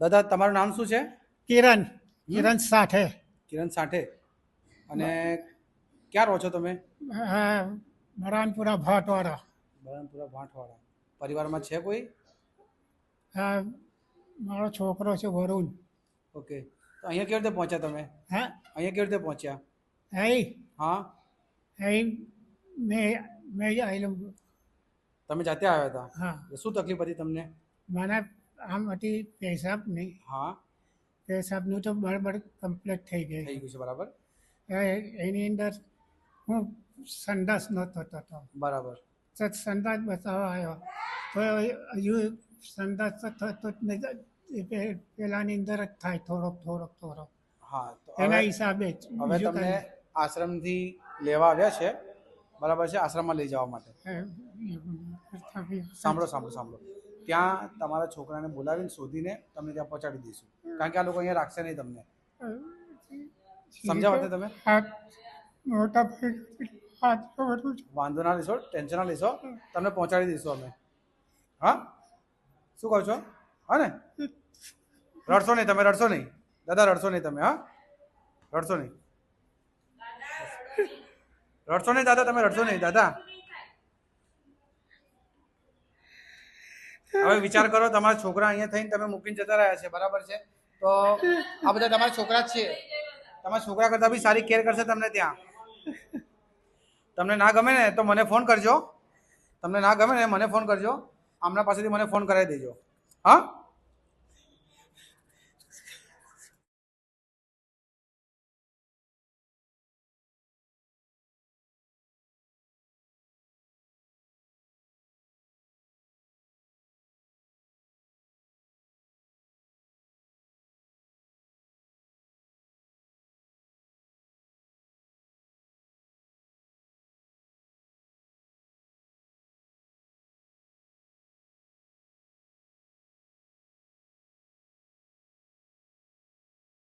દાદા તમારું નામ શું છે? કિરણ. કિરણ સાઠે. કિરણ સાઠે. અને ક્યાં રહો છો તમે? બરાનપુરા ભાટવાળા બરાનપુરા ભાટવાળા પરિવારમાં છે કોઈ? હા મારો છોકરો છે વરુણ. ઓકે. તો અહીંયા કેવી રીતે પહોંચ્યા તમે? હા? અહીંયા કેવી રીતે પહોંચ્યા? અહીં? હા? અહીં મેં મેં આવેલું. તમે જાતે આવ્યા હતા? હા. શું તકલીફ હતી તમને? મને આમ હતી પેશાબ નહીં હા પેશાબનું તો બરાબર કમ્પ્લીટ થઈ ગઈ થઈ ગયું છે બરાબર એની અંદર હું સંડાસ નહોતો થતો બરાબર સંદાસ બતાવવા આવ્યો તો હજુ સંદાસ તો થતો જ નહીં પેલાની અંદર જ થાય થોડોક થોડોક થોડોક હા તો એના હિસાબે જ હવે તમને આશ્રમથી લેવા આવ્યા છે બરાબર છે આશ્રમમાં લઈ જવા માટે. સાંભળો સાંભળો સાંભળો ત્યાં તમારા છોકરાને બોલાવીને શોધીને તમને ત્યાં પહોંચાડી દઈશું. કારણ કે આ લોકો અહીંયા રાખશે નહીં તમને. સમજાવો તે તમે? મોટા. વાંધો ના લેશો ટેન્શન ના લેશો. તમને પહોંચાડી દઈશું અમે. હા? શું કહો છો? હા ને? રડશો નહીં તમે રડશો નહીં. દાદા રડશો નહીં તમે હા? રડશો નહીં. રડશો નહીં દાદા તમે રડશો નહીં દાદા. હવે વિચાર કરો, તમારા છોકરા અહીંયા થઈને તમે મૂકીને જતા રહ્યા છે, બરાબર છે? તો આ બધા તમારા છોકરા જ છે. તમારા છોકરા કરતાં બી સારી કેર કરશે તમને ત્યાં. તમને ના ગમે ને, તો મને ફોન કરજો. તમને ના ગમે ને, મને ફોન કરજો. આમના પાસેથી મને ફોન કરાવી દેજો. હા?